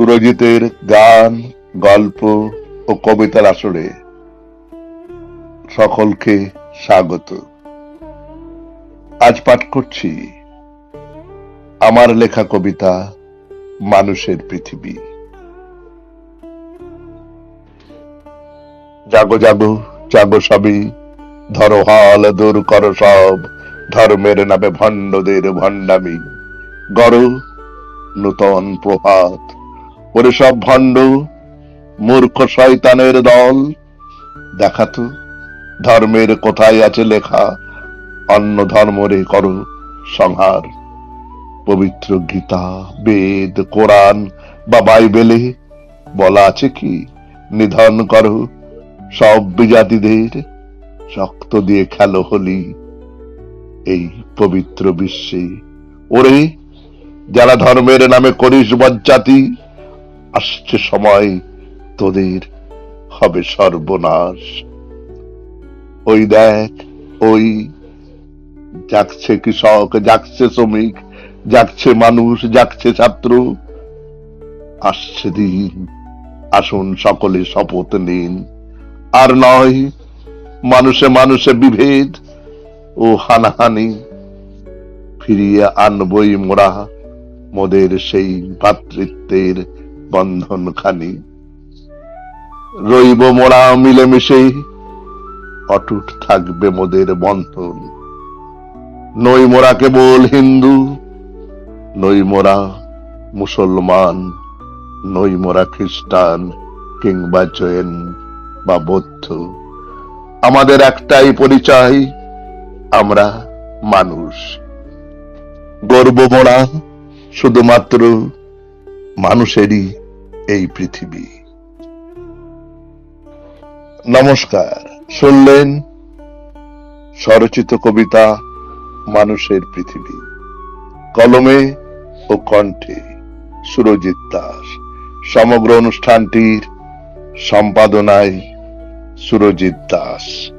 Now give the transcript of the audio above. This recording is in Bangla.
সুরজিতের গান, গল্প ও কবিতার আসরে সকলকে স্বাগত। আজ পাঠ করছি আমার লেখা কবিতা মানুষের পৃথিবী। জাগো জাগো জাগো সবই ধরো হাল, দূর করো সব, ধর্মের নামে ভণ্ডদের ভণ্ডামি। গড় নূতন প্রভাত ওরে সব ভণ্ড মূর্খ শয়তানের দল। দেখাতো ধর্মের কোথায় আছে লেখা, অন্য ধর্মরে করো সংহার। পবিত্র গীতা, বেদ, কোরআন বা বাইবেলে বলা আছে কি? নিধন করো সব বিজাতিদের রক্ত দিয়ে খেলো হলি। এই পবিত্র বিশ্বে ওরে, যারা ধর্মের নামে করিস বজ্জাতি আসছে সময়, তোদের হবে সর্বনাশ। ওই দেখ, ওই জাগছে কৃষক, জাগছে শ্রমিক, জাগছে মানুষ, জাগছে ছাত্র। আসছে দিন, আসুন সকলে শপথ নিন। আর নয়, মানুষে মানুষে বিভেদ ও হানাহানি ফিরিয়ে আনবই মোরা, মোদের সেই ভ্রাতৃত্বের বন্ধন খানি রইব মোরা মিলেমিশে অটুট থাকবে মোদের বন্ধন। নই মোরা কেবল হিন্দু, নই মোরা মুসলমান, নই মোরা খ্রিস্টান কিংবা জৈন বা বৌদ্ধ। আমাদের একটাই পরিচয়, আমরা মানুষ। গর্ব মোরা শুধুমাত্র মানুষেরই এই পৃথিবী। নমস্কার, শুনলেন স্বরচিত কবিতা মানুষের পৃথিবী। কলমে ও কণ্ঠে সুরজিৎ দাস। সমগ্র অনুষ্ঠানটির সম্পাদনায় সুরজিৎ দাস।